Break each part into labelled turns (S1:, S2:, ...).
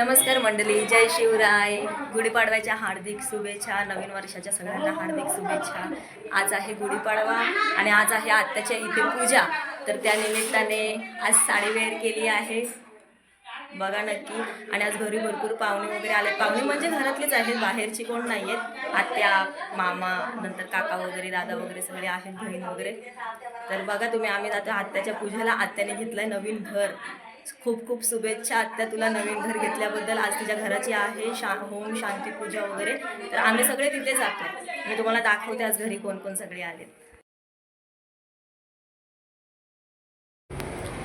S1: नमस्कार मंडळी जय शिवराय. गुढीपाडव्याच्या हार्दिक शुभेच्छा नवीन वर्षाच्या सगळ्यांना हार्दिक शुभेच्छा. आज आहे गुढीपाडवा आणि आज आहे आत्याच्या इथे पूजा. तर त्या निमित्ताने आज साडी वेअर केली आहे. बघा नक्की. आणि आज घरी भरपूर पाहुणे वगैरे आले पाहुणे म्हणजे घरातलेच आहेत बाहेरची कोण नाही आहेत आत्या मामा नंतर काका वगैरे दादा वगैरे सगळे आहेत बहीण वगैरे. तर बघा तुम्ही आम्ही आता आत्याच्या पूजेला आत्याने घेतलंय नवीन घर. खूप खूप शुभेच्छा. आत्ता तुला नवीन घर घेतल्याबद्दल आज तुझ्या घराची आहे. शा होम शांती पूजा वगैरे. तर आम्ही सगळे तिथे जातो मी तुम्हाला दाखवते आज घरी कोण कोण सगळे आलेत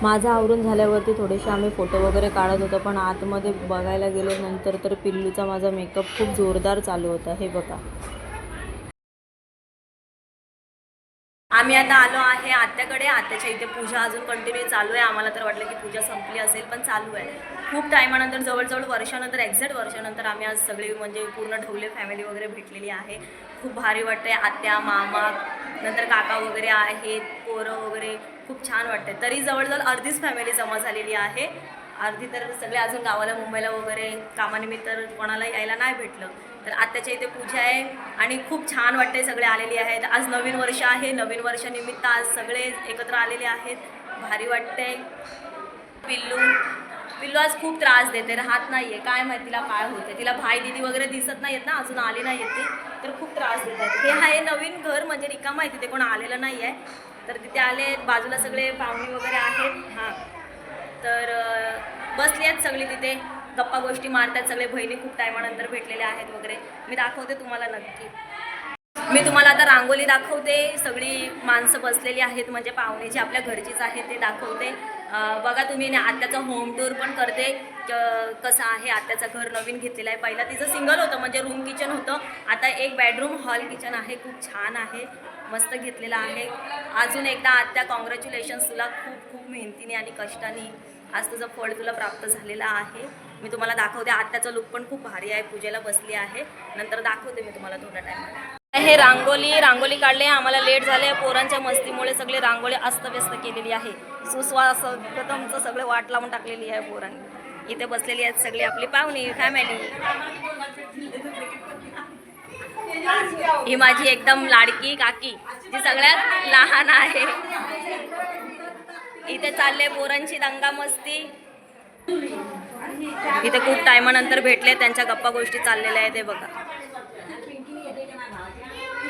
S1: माझं आवरून झाल्यावरती थोडेसे आम्ही फोटो वगैरे काढत होतो पण आतमध्ये बघायला गेलो नंतर तर पिल्लूचा माझा मेकअप खूप जोरदार चालू होता. हे बघा. आम्ही आता आलो आहे आत्याकडे. आत्याच्या इथे पूजा अजून कंटिन्यू चालू आहे. आम्हाला तर वाटलं की पूजा संपली असेल पण चालू आहे. खूप टायमानंतर जवळजवळ वर्षानंतर एक्झॅक्ट वर्षानंतर आम्ही आज सगळे म्हणजे पूर्ण ठेवले फॅमिली वगैरे भेटलेली आहे. खूप भारी वाटतंय. आत्या मामा नंतर काका वगैरे आहेत पोरं वगैरे. खूप छान वाटतंय. तरी जवळजवळ अर्धीच फॅमिली जमा झालेली आहे. अर्धी तर सगळे अजून गावाला मुंबईला वगैरे कामानिमित्त कोणाला यायला नाही भेटलं. तर आत्याच्या इथे पूजा आहे आणि खूप छान वाटते सगळे आलेले आहेत. आज नवीन वर्ष आहे नवीन वर्षानिमित्त आज सगळे एकत्र आलेले आहेत. भारी वाटते पिल्लू पिल्लू आज खूप त्रास देते राहत नाही आहे काय माहिती तिला काय होते तिला भाई दिदी वगैरे दिसत नाही आहेत ना अजून आली नाही ती तर खूप त्रास देत आहेत. हे आहे नवीन घर म्हणजे रिकाम आहे तिथे कोण आलेलं नाही आहे तर तिथे आले बाजूला सगळे पाहुणे वगैरे आहेत. हां. तर बसली आहेत सगळी तिथे. गप्पा गोष्टी मारतात सगळे बहिणी खूप टायमानंतर भेटलेले आहेत वगैरे. मी दाखवते तुम्हाला नक्की. मी तुम्हाला आता रांगोली दाखवते सगळी माणसं बसलेली आहेत म्हणजे पाहुणे जी आपल्या घरचीच आहेत ते दाखवते. बघा तुम्ही ना होम टूर पण करते. कसं आहे आत्याचं घर नवीन घेतलेलं आहे. पहिला तिचं सिंगल होतं म्हणजे रूम किचन होतं. आता एक बेडरूम हॉल किचन आहे खूप छान आहे मस्त घेतलेलं आहे. अजून एकदा आत्या कॉंग्रॅच्युलेशन्स तुला. खूप खूप मेहनतीने आणि कष्टाने आज तुझं फळ तुला प्राप्त झालेलं आहे. मी तुम्हाला दाखवते आत्याचा लुक पण खूप भारी आहे. पूजेला बसली आहे. नंतर दाखवते मी तुम्हाला थोड्या टायमात हे रांगोली रांगोली काढले आम्हाला लेट झाले पोरांच्या मस्तीमुळे सगळे रांगोळी अस्तव्यस्त केलेली आहे. सुस्वास प्रथमचं सगळं वाट लावून टाकलेली आहे पोरांनी. इथे बसलेली आहेत सगळी आपली पाहुणी फॅमिली ही माझी एकदम लाडकी काकी जी सगळ्यात लहान आहे. इथे चालले पोरांची दंगा मस्ती. इथे खूप टायमानंतर भेटले त्यांच्या गप्पा गोष्टी चाललेल्या आहेत ते बघा.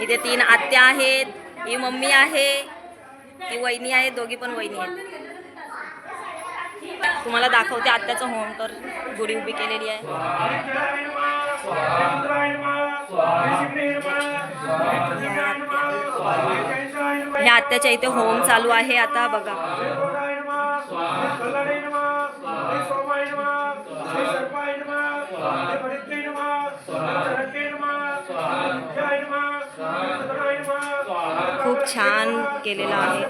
S1: इथे तीन आत्या आहेत ही मम्मी आहे ही वहिनी आहे दोघी पण वहिनी आहेत. तुम्हाला दाखवते आत्याचं होम तर गुढी उभी केलेली आहे. ह्या आत्याच्या इथे होम चालू आहे आता बघा. खूप छान केलेलं आहे.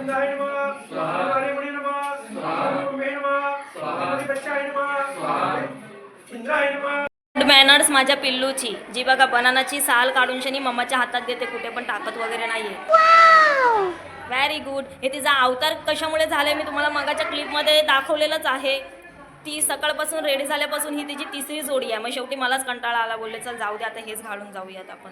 S1: गुड मॅनर्स माझ्या पिल्लूची. जी बघा बनानाची साल काढून शनी मम्माच्या हातात देते कुठे पण टाकत वगैरे नाहीये. व्हेरी गुड हे तिचा अवतार कशामुळे झाले मी तुम्हाला मगाच्या क्लिपमध्ये दाखवलेलंच आहे. ती सकाळपासून रेडी झाल्यापासून ही तिची तिसरी जोडी आहे. मग शेवटी मलाच कंटाळा आला. बोलले चल जाऊ दे आता हेच घालून जाऊयात आपण.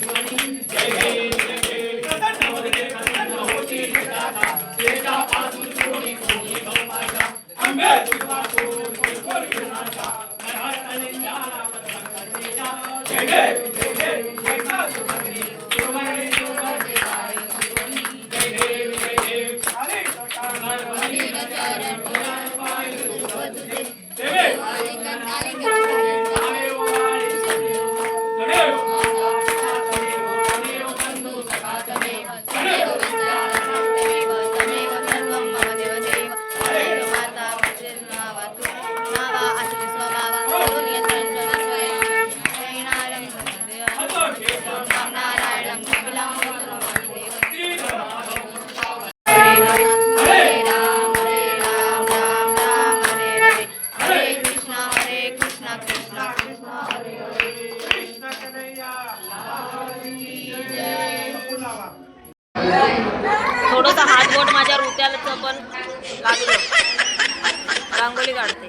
S1: थोडस हात बोट माझ्या रुत्याला पण लागलं. रांगोळी काढते.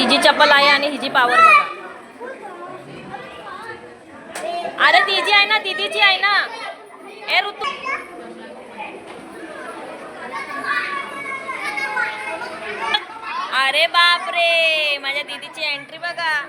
S1: हिची चप्पल आहे आणि हिजी पावर बघा. अरे तिची आहे ना दीदीची आहे ना. ए ऋतू. अरे बापरे माझ्या दीदीची एंट्री बघा.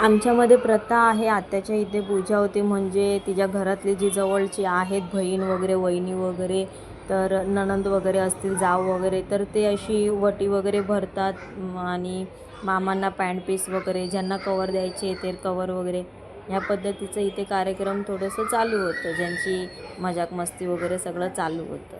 S1: आमच्यामध्ये प्रथा आहे आत्याच्या इथे पूजा होते म्हणजे तिच्या घरातली जी जवळची आहेत बहीण वगैरे वहिनी वगैरे तर नणंद वगैरे असतील जाव वगैरे तर ते अशी वटी वगैरे भरतात आणि मामांना पॅन्ट पीस वगैरे ज्यांना कवर द्यायचे ते कवर वगैरे. ह्या पद्धतीचं इथे कार्यक्रम थोडंसं चालू होतं. ज्यांची मजाक मस्ती वगैरे सगळं चालू होतं.